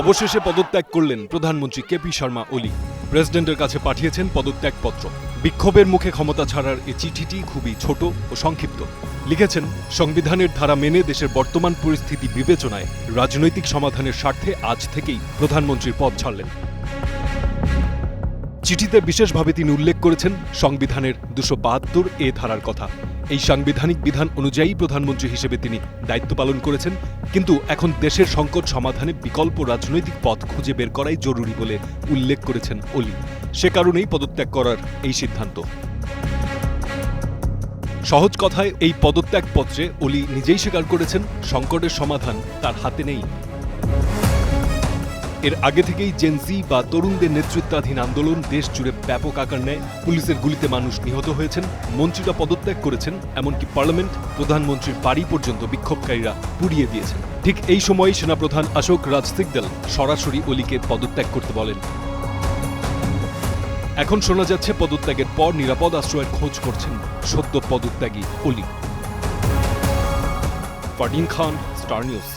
অবশেষে পদত্যাগ করলেন প্রধানমন্ত্রী কেপি শর্মা ওলি। প্রেসিডেন্টের কাছে পাঠিয়েছেন পদত্যাগপত্র। বিক্ষোভের মুখে ক্ষমতা ছাড়ার এই চিঠিটি খুবই ছোট ও সংক্ষিপ্ত। লিখেছেন, সংবিধানের ধারা মেনে দেশের বর্তমান পরিস্থিতি বিবেচনায় রাজনৈতিক সমাধানের স্বার্থে আজ থেকেই প্রধানমন্ত্রীর পদ ছাড়লেন। চিঠিতে বিশেষভাবে তিনি উল্লেখ করেছেন সংবিধানের দুশো বাহাত্তর এ ধারার কথা। এই সাংবিধানিক বিধান অনুযায়ী প্রধানমন্ত্রী হিসেবে তিনি দায়িত্ব পালন করেছেন, কিন্তু এখন দেশের সংকট সমাধানে বিকল্প রাজনৈতিক পথ খুঁজে বের করাই জরুরি বলে উল্লেখ করেছেন অলি। সে কারণেই পদত্যাগ করার এই সিদ্ধান্ত। সহজ কথায়, এই পদত্যাগপত্রে অলি নিজেই স্বীকার করেছেন, সংকটের সমাধান তার হাতে নেই। এর আগে থেকেই জেনজি বা তরুণদের নেতৃত্বাধীন আন্দোলন দেশ জুড়ে ব্যাপক আকার নেয়। পুলিশের গুলিতে মানুষ নিহত হয়েছেন, মন্ত্রীরা পদত্যাগ করেছেন, এমনকি পার্লামেন্ট প্রধানমন্ত্রীর বাড়ি পর্যন্ত বিক্ষোভকারীরা পুড়িয়ে দিয়েছেন। ঠিক এই সময় সেনাপ্রধান অশোক রাজ সিকদাল সরাসরি অলিকে পদত্যাগ করতে বলেন। এখন শোনা যাচ্ছে, পদত্যাগের পর নিরাপদ আশ্রয়ের খোঁজ করছেন সদ্য পদত্যাগী অলি। Fardin Khan, star news.